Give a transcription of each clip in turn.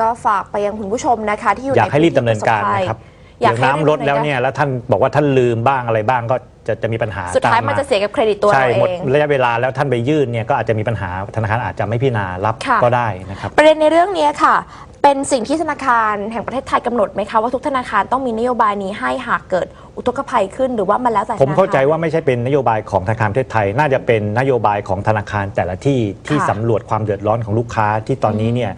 ก็ฝากไปยังคุณผู้ชมนะคะ ที่อยู่อยากให้รีบในดำเนินการนะครับอยากเดี๋ยวให้น้ำลดแล้วเนี่ยแล้วท่านบอกว่าท่านลืมบ้างอะไรบ้างก็จะจะมีปัญหาสุดท้ายตมันจะเสียกับเครดิตตัวใช่เราหมดเองระยะเวลาแล้วท่านไปยื่นเนี่ยก็อาจจะมีปัญหาธนาคารอาจจะไม่พิจารณารับค่ะ ก็ได้นะครับ ประเด็นในเรื่องนี้ค่ะ เป็นสิ่งที่ธนาคารแห่งประเทศไทยกำหนดไหมคะว่าทุกธนาคารต้องมีนโยบายนี้ให้หากเกิดอุทกภัยขึ้นหรือว่ามันแล้วแต่ผมเข้าใจธนคร ว่าไม่ใช่เป็นนโยบายของธนาคารประเทศไทย น่าจะเป็นนโยบายของธนาคารแต่ละที่ที่ค่ะสำรวจความเดือดร้อนของลูกค้าที่ตอนนี้เนี่ย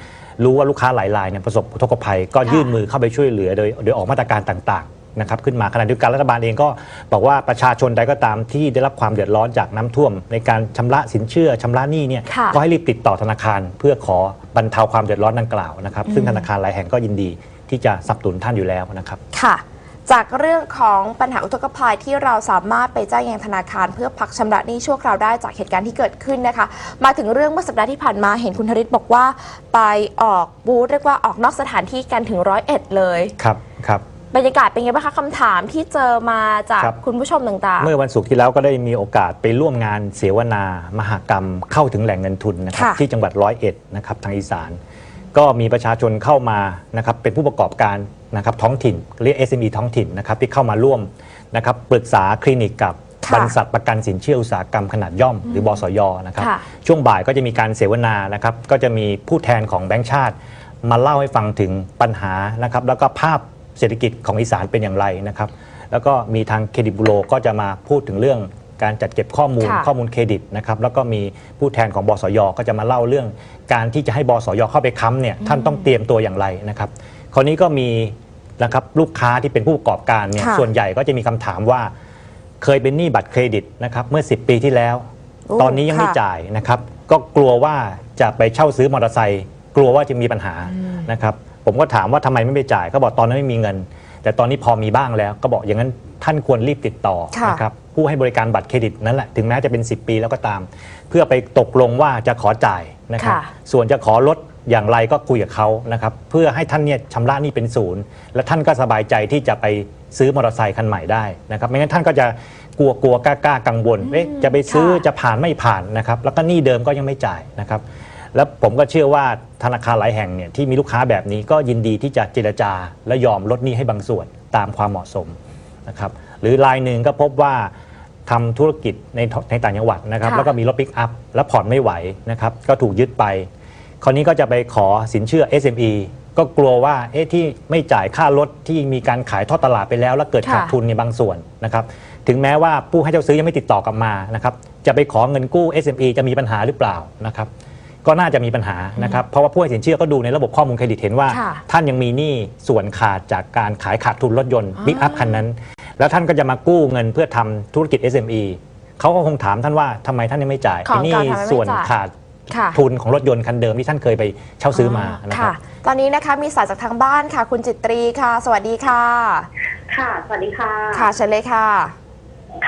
รู้ว่าลูกค้าหลายรายเนี่ยประสบอุทกภัย ก็ค่ะยื่นมือเข้าไปช่วยเหลือโดยโดยออกมาตรการต่างๆนะครับขึ้นมาขณะเดียวกันรัฐบาลเองก็บอกว่าประชาชนใดก็ตามที่ได้รับความเดือดร้อนจากน้ำท่วม ในการชำระสินเชื่อชำระหนี้เนี่ยค่ะก็ให้รีบติดต่อธนาคาร เพื่อขอบรรเทาความเดือดร้อนดังกล่าวนะครับซึ่งธนาคารหลายแห่งก็ยินดีที่จะสนับสนุนท่านอยู่แล้วนะครับค่ะ จากเรื่องของปัญหาอุทกภัยที่เราสามารถไปแจ้งยังธนาคาร เพื่อพักชำระหนี้ชั่วคราวได้จากเหตุการณ์ที่เกิดขึ้นนะคะ มาถึงเรื่องเมื่อสัปดาห์ที่ผ่านมาเห็นคุณธริศบอกว่า ไปออกบูธเรียกว่าออกนอกสถานที่กันถึงร้อยเอ็ดเลยครับครับบรรยากาศเป็นไงบ้างคะคำถามที่เจอมาจากครับคุณผู้ชมต่างเมื่อวันศุกร์ที่แล้วก็ได้มีโอกาสไปร่วมงานเสวนามหกรรมเข้าถึงแหล่งเงินทุนนะครับค่ะที่จังหวัดร้อยเอ็ดนะครับทางอีสาน ก็มีประชาชนเข้ามานะครับเป็นผู้ประกอบการ นะครับท้องถิ่นเรียก SME ท้องถิ่นนะครับที่เข้ามาร่วมนะครับปรึกษาคลินิกกับค่ะบริษัทประกันสินเชื่ออุตสาหกรรมขนาดย่อม หรือบสยนะครับค่ะช่วงบ่ายก็จะมีการเสวนานะครับก็จะมีผู้แทนของแบงก์ชาติ มาเล่าให้ฟังถึงปัญหานะครับแล้วก็ภาพเศรษฐกิจของอีสานเป็นอย่างไรนะครับแล้วก็มีทางเครดิตบูโรก็จะมาพูดถึงเรื่องการจัดเก็บข้อมูลค่ะข้อมูลเครดิตนะครับแล้วก็มีผู้แทนของบสยก็จะมาเล่าเรื่อง การที่จะให้บสยเข้าไปค้ำเนี่ยท่านต้องเตรียมตัวอย่างไรนะครับค ราวนี้ก็มีนะครับลูกค้าที่เป็นผู้ประกอบการเนี่ยค่ะส่วนใหญ่ก็จะมีคำถามว่า เคยเป็นหนี้บัตรเครดิตนะครับเมื่อ 10 ปีที่แล้ว โอ้ตอนนี้ยังไม่ค่ะ จ่ายนะครับก็กลัวว่าจะไปเช่าซื้อมอเตอร์ไซค์กลัวว่าจะมีปัญหานะครับผมก็ถามว่าทำไมไม่ไปจ่ายก็บอกตอนนั้นไม่มีเงิน แต่ตอนนี้พอมีบ้างแล้ว ก็บอกอย่างนั้นท่านควรรีบติดต่อค่ะ นะครับผู้ให้บริการบัตรเครดิตนั่นแหละถึงแม้จะเป็น 10 ปีแล้วก็ตาม เพื่อไปตกลงว่าจะขอจ่ายนะครับค่ะ ส่วนจะขอลด อย่างไรก็คุยกับเขานะครับเพื่อให้ท่านเนี่ยชำระหนี้เป็นศูนย์และท่านก็สบายใจที่จะไปซื้อมอเตอร์ไซค์คันใหม่ได้นะครับไม่งั้นท่านก็จะกลัวกลัวกล้ากล้ากังวลเอ๊ะจะไปซื้อค่ะ จะผ่านไม่ผ่านนะครับแล้วก็หนี้เดิมก็ยังไม่จ่ายนะครับแล้วผมก็เชื่อว่าธนาคารหลายแห่งเนี่ยที่มีลูกค้าแบบนี้ก็ยินดีที่จะเจรจาและยอมลดหนี้ให้บางส่วนตามความเหมาะสมนะครับหรือรายหนึ่งก็พบว่าทำธุรกิจในในต่างจังหวัดนะครับค่ะ แล้วก็มีรถปิกอัพแล้วผ่อนไม่ไหวนะครับก็ถูกยึดไป คราวนี้ก็จะไปขอสินเชื่อ SME ก็กลัวว่าเอ๊ะที่ไม่จ่ายค่ารถที่มีการขายทอดตลาดไปแล้ว แล้วเกิดค่ะขาดทุนในบางส่วนนะครับถึงแม้ว่าผู้ให้เช่าซื้อยังไม่ติดต่อกลับมานะครับจะไปขอเงินกู้ SME จะมีปัญหาหรือเปล่านะครับก็น่าจะมีปัญหานะครับเพราะว่าผู้ให้สินเชื่อก็ดูในระบบข้อมูลเครดิตเห็นว่าค่ะท่านยังมีหนี้ส่วนขาดจากการขายขาดทุนรถยนต์อ๋อบิ๊กอัพคันนั้น แล้วท่านก็จะมากู้เงินเพื่อทำธุรกิจ SME เขาก็คงถามท่านว่าทำไมท่านยังไม่จ่ายของไอ้หนี่เก่าทำไมไม่ส่วนจ่ายขาด ค่ะทุนของรถยนต์คันเดิมที่ท่านเคยไปเช่าซื้อมานะคค่ะรับ ตอนนี้นะคะมีสายจากทางบ้านค่ะ คุณจิตรีค่ะ สวัสดีค่ะ ค่ะ สวัสดีค่ะ ค่ะเชิญเลยค่ะ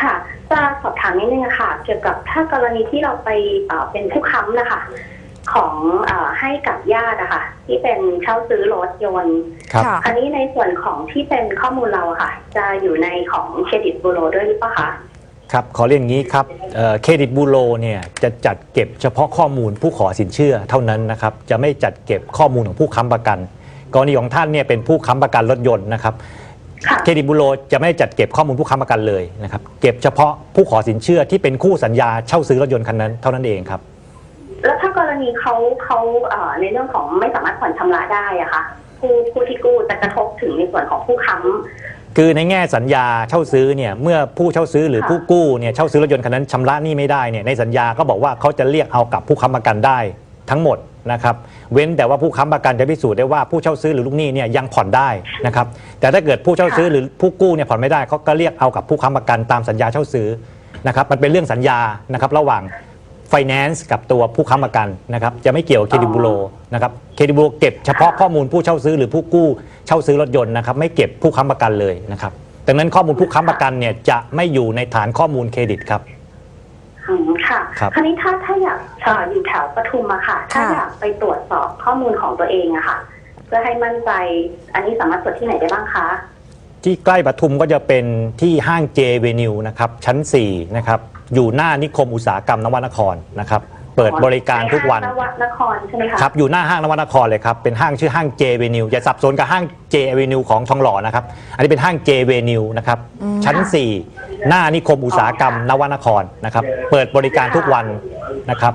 ค่ะจะสอบถามนิดนึงอะค่ะ เกี่ยวกับถ้ากรณีที่เราไปเอ่อเป็นผู้ค้ำนะคะของเออให้กับญาติอะค่ะ ที่เป็นเช่าซื้อรถยนต์ครับค่ะอันนี้ในส่วนของที่เป็นข้อมูลเราอะค่ะ จะอยู่ในของเครดิตบูโรด้วยหรือเปล่าคะ ครับขอเรียนอย่างนี้ครับเอ่อเครดิตบูโรเนี่ยจะจัดเก็บเฉพาะข้อมูลผู้ขอสินเชื่อเท่านั้นนะครับจะไม่จัดเก็บข้อมูลของผู้ค้ำประกัน กรณีของท่านเนี่ยเป็นผู้ค้ำประกันรถยนต์นะครับค่ะเครดิตบูโรจะไม่จัดเก็บข้อมูลผู้ค้ำประกันเลยนะครับเก็บเฉพาะผู้ขอสินเชื่อที่เป็นคู่สัญญาเช่าซื้อรถยนต์คันนั้นเท่านั้นเองครับแล้วถ้ากรณีเขาเขาเอ่อในเรื่องของไม่สามารถผ่อนชำระได้อะค่ะผู้ผู้ที่กู้จะกระทบถึงในส่วนของผู้ค้ำ คือในแง่สัญญาเช่าซื้อเนี่ยเมื่อผู้เช่าซื้อหรือค่ะผู้กู้เนี่ยเช่าซื้อรถยนต์คันนั้นชำระหนี้ไม่ได้เนี่ยในสัญญาก็บอกว่าเขาจะเรียกเอากับผู้ค้ำประกันได้ทั้งหมดนะครับเว้นแต่ว่าผู้ค้ำประกันจะพิสูจน์ได้ว่าผู้เช่าซื้อหรือลูกหนี้เนี่ยยังผ่อนได้นะครับแต่ถ้าเกิดผู้เช่าซื้อหรือผู้กู้เนี่ยผ่อนไม่ได้เขาก็เรียกเอากับผู้ค้ำประกันตามสัญญาเช่าซื้อนะครับมันเป็นเรื่องสัญญานะครับระหว่าง finance กับตัวผู้ค้ำประกันนะครับจะไม่เกี่ยวกับเครดิตบูโรนะครับเครดิตบูโรเก็บเฉพาะข้อมูลผู้เช่าซื้อหรือผู้กู้เช่าซื้อรถยนต์นะครับไม่เก็บผู้ค้ำประกันเลยนะครับดังนั้นข้อมูลผู้ค้ำประกันเนี่ยจะไม่อยู่ในฐานข้อมูลเครดิตครับอืมค่ะครับคราวนี้ถ้าถ้าอยากเอ่ออยู่แถวปทุมอะค่ะ ถ้าค่ะอยากไปตรวจสอบข้อมูลของตัวเองอะค่ะ เพื่อให้มั่นใจ อันนี้สามารถตรวจที่ไหนได้บ้างคะ ที่ใกล้ปทุมก็จะเป็นที่ห้างเจเวนิวนะครับชั้น4นะครับ อยู่หน้านิคมอุตสาหกรรมนวนครนะครับเปิดบริการทุกวันในห้างนวนครใช่ไหมคะครับอยู่หน้าห้างนวนครเลยครับเป็นห้างชื่อห้าง J Avenue อย่าสับสนกับห้าง J Avenue ของทองหล่อนะครับอันนี้เป็นห้าง J Avenue นะครับชั้น 4 หน้านิคมอุตสาหกรรมนวนครนะครับเปิดบริการทุกวันนะครับ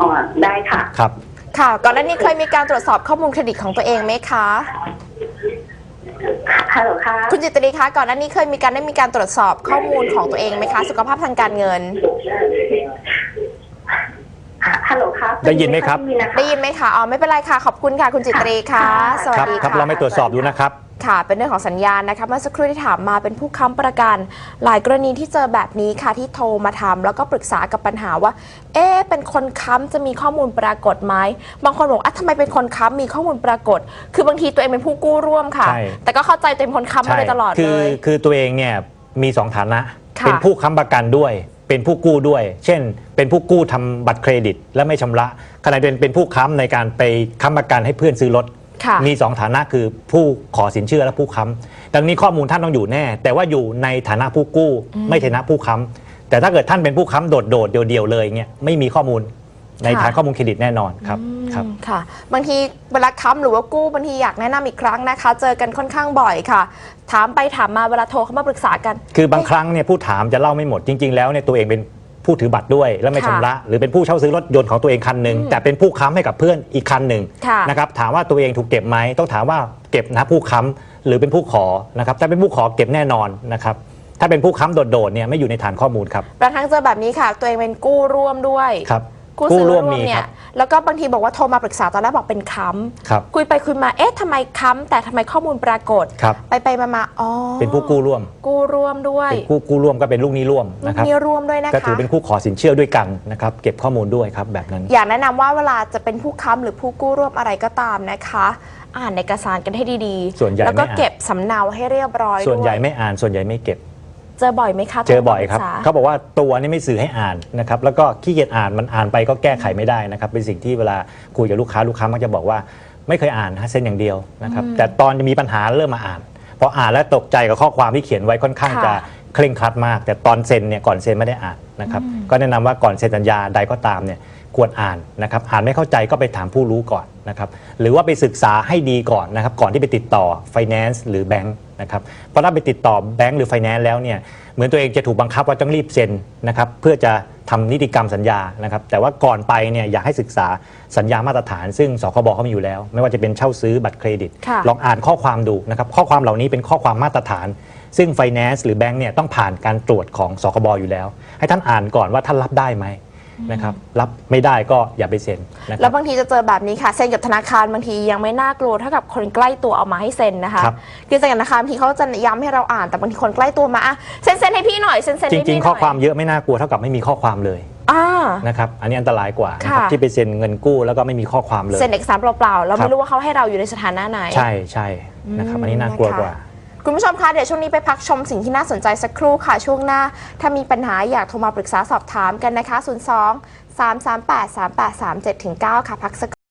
อ๋อได้ค่ะครับค่ะก่อนหน้านี้เคยมีการตรวจสอบข้อมูลเครดิตของตัวเองไหมคะ ฮัลโหลค่ะ คุณจิตรีคะก่อนหน้านี้เคยมีการได้มีการตรวจสอบข้อมูลของตัวเองไหมคะ สุขภาพทางการเงิน ฮัลโหลครับได้ยินไหมครับได้ยินนะคะได้ยินไหมคะ อ๋อ ไม่เป็นไรค่ะ ขอบคุณค่ะ คุณจิตรีค่ะ สวัสครับดีครับค่ะเราไม่ตรวจสอบดูนะครับ ค่ะ เป็นเรื่องของสัญญาณนะคะเมื่อสักครู่ที่ถามมาเป็นผู้ค้ำประกัน หลายกรณีที่เจอแบบนี้ค่ะที่โทรมาถามแล้วก็ปรึกษากับปัญหาว่า เอ๊ะเป็นคนค้ำจะมีข้อมูลปรากฏไหมบางคนบอกอะทำไมเป็นคนค้ำมีข้อมูลปรากฏ คือบางทีตัวเองเป็นผู้กู้ร่วมค่ะ ใช่ แต่ก็เข้าใจตัวเองเป็นคนค้ำมาโดยตลอดคืเลอย คือตัวเองเนี่ยมีสองฐานะ ค่ะ เป็นผู้ค้ำประกันด้วย เป็นผู้กู้ด้วย เช่น เป็นผู้กู้ทำบัตรเครดิต และไม่ชำระขณะเดียวกันเป็นผู้ค้ำในการไปค้ำประกันให้เพื่อนซื้อรถ ค่ะมีสองฐานะคือผู้ขอสินเชื่อและผู้ค้ำดังนี้ข้อมูลท่านต้องอยู่แน่ แต่ว่าอยู่ในฐานะผู้กู้ ไม่ใช่ฐานะผู้ค้ำแต่ถ้าเกิดท่านเป็นผู้ค้ำโดดๆเดียวๆเลยเงี้ยไม่มีข้อมูลในค่ะฐานข้อมูลเครดิตแน่นอนครับครับอืมค่ะ บางทีเวลาค้ำหรือว่ากู้บางทีอยากแนะนำอีกครั้งนะคะ เจอกันค่อนข้างบ่อยค่ะ ถามไปถามมาเวลาโทรเข้ามาปรึกษากัน คือบางครั้งเนี่ยผู้ถามจะเล่าไม่หมดจริง ๆ แล้วเนี่ยตัวเองเป็น ผู้ถือบัตรด้วย แล้วไม่ค่ะชำระ หรือเป็นผู้เช่าซื้อรถยนต์ของตัวเองคันหนึ่งแต่เป็นผู้ค้ำให้กับเพื่อนอีกคันหนึ่งค่ะนะครับถามว่าตัวเองถูกเก็บไหมต้องถามว่าเก็บนะผู้ค้ำหรือเป็นผู้ขอนะครับถ้าเป็นผู้ขอเก็บแน่นอนนะครับถ้าเป็นผู้ค้ำโดดๆเนี่ยไม่อยู่ในฐานข้อมูลครับบางครั้งเจอแบบนี้ค่ะ ตัวเองเป็นกู้ร่วมด้วย ครับ กู้ซื้อร่วมมีเนี่คยรับแล้วก็บางทีบอกว่าโทรมาปรึกษาตอนแรกบอกเป็นค้ครับำคุยไปคุยมาเอ๊ะทำไมค้ำแต่ทำไมข้อมูลปรากฏ ครับ ไปไปมามาอ๋อเป็นผู้กู้ร่วม กู้ร่วมด้วยเป็นผู้กู้ร่วมก็เป็นลูกหนี้ร่วมลูนะกครับ หนี้ร่วมด้วยนะคะก็ถือเป็นผู้ขอสินเชื่อด้วยกันนะครับ เก็บข้อมูลด้วยครับแบบนั้น อยากแนะนำว่าเวลาจะเป็นผู้ค้ำหรือผู้กู้ร่วมอะไรก็ตามนะคะ อ่านเอกสารกันให้ดีๆส่วนใหญ่แล้วก็ไม่อ่าน เก็บสำเนาให้เรียบร้อยส่วนใหญ่ด้วย ไม่อ่านส่วนใหญ่ไม่เก็บ เจอบ่อยไหมคะเจอบ่อยครับโทมาปกษาเขาบอกว่าตัวนี่ไม่สื่อให้อ่านนะครับแล้วก็ขี้เกียจอ่านมันอ่านไปก็แก้ไขไม่ได้นะครับเป็นสิ่งที่เวลาคุยกับลูกค้าลูกค้ามักจะบอกว่า ไม่เคยอ่านฮะเส้นอย่างเดียวนะครับแต่ตอนมีปัญหาเริ่มมาอ่านพออ่านแล้วตกใจกับข้อความที่เขียนไว้ค่อนข้างค่ะจะเคร่งครัดมาก แต่ตอนเซ็นเนี่ยก่อนเซ็นไม่ได้อ่านนะครับก็แนะนำว่าก่อนเซ็นสัญญาใดก็ตามเนี่ยควรอ่านนะครับอ่านไม่เข้าใจก็ไปถามผู้รู้ก่อนนะครับหรือว่าไปศึกษาให้ดีก่อนนะครับก่อนที่ไปติดต่อ finance หรือแบงค์ นะครับเพราะถ้าไปติดต่อแบงค์หรือ finance แล้วเนี่ยเหมือนตัวเองจะถูกบังคับว่าต้องรีบเซ็นนะครับเพื่อจะทำนิติกรรมสัญญานะครับแต่ว่าก่อนไปเนี่ยอยากให้ศึกษาสัญญามาตรฐาน ซึ่งสคบเขามีอยู่แล้ว ไม่ว่าจะเป็นเช่าซื้อบัตรเครดิตค่ะลองอ่านข้อความดูนะครับข้อความเหล่านี้เป็นข้อความมาตรฐาน ซึ่ง finance หรือแบงค์เนี่ยต้องผ่านการตรวจของสคบอยู่แล้ว ให้ท่านอ่านก่อนว่าท่านรับได้ไหม นะครับรับไม่ได้ก็อย่าไปเซ็นนะคแล้รัวบบางทีจะเจอแบบนี้ค่ะเซ็นกับธนาคารบางทียังไม่น่ากลัวเท่ากับคนใกล้ตัวเอามาให้เซ็นนะคะครับ คือเซ็นกับธนาคารบางทีเขาจะย้ำให้เราอ่านแต่บางทีคนใกล้ตัวมาอะเซ็นเซ็นให้พี่หน่อยเซ็นเซ็นจให้ริพี่งหน่อยๆข้อความเยอะไม่น่ากลัวเท่ากับไม่มีข้อความเลยอ่า นะครับอันนี้อันตรายกว่านะครับค่ะ ที่ไปเซ็นเงินกู้แล้วก็ไม่มีข้อความเลย เซ็นเอกสารเปล่าๆเราครัไม่บ รู้ว่าเขาให้เราอยู่ในสถานะไหน ใช่ใช่นะครับอันนี้น่ากลัวนะคะกว่า คุณผู้ชมคะเดี๋ยวช่วงนี้ไปพักชมสิ่งที่น่าสนใจสักครู่ค่ะ ช่วงหน้า ถ้ามีปัญหาอยากโทรมาปรึกษาสอบถามกันนะคะ 02 338 3837 9 ค่ะพักสัก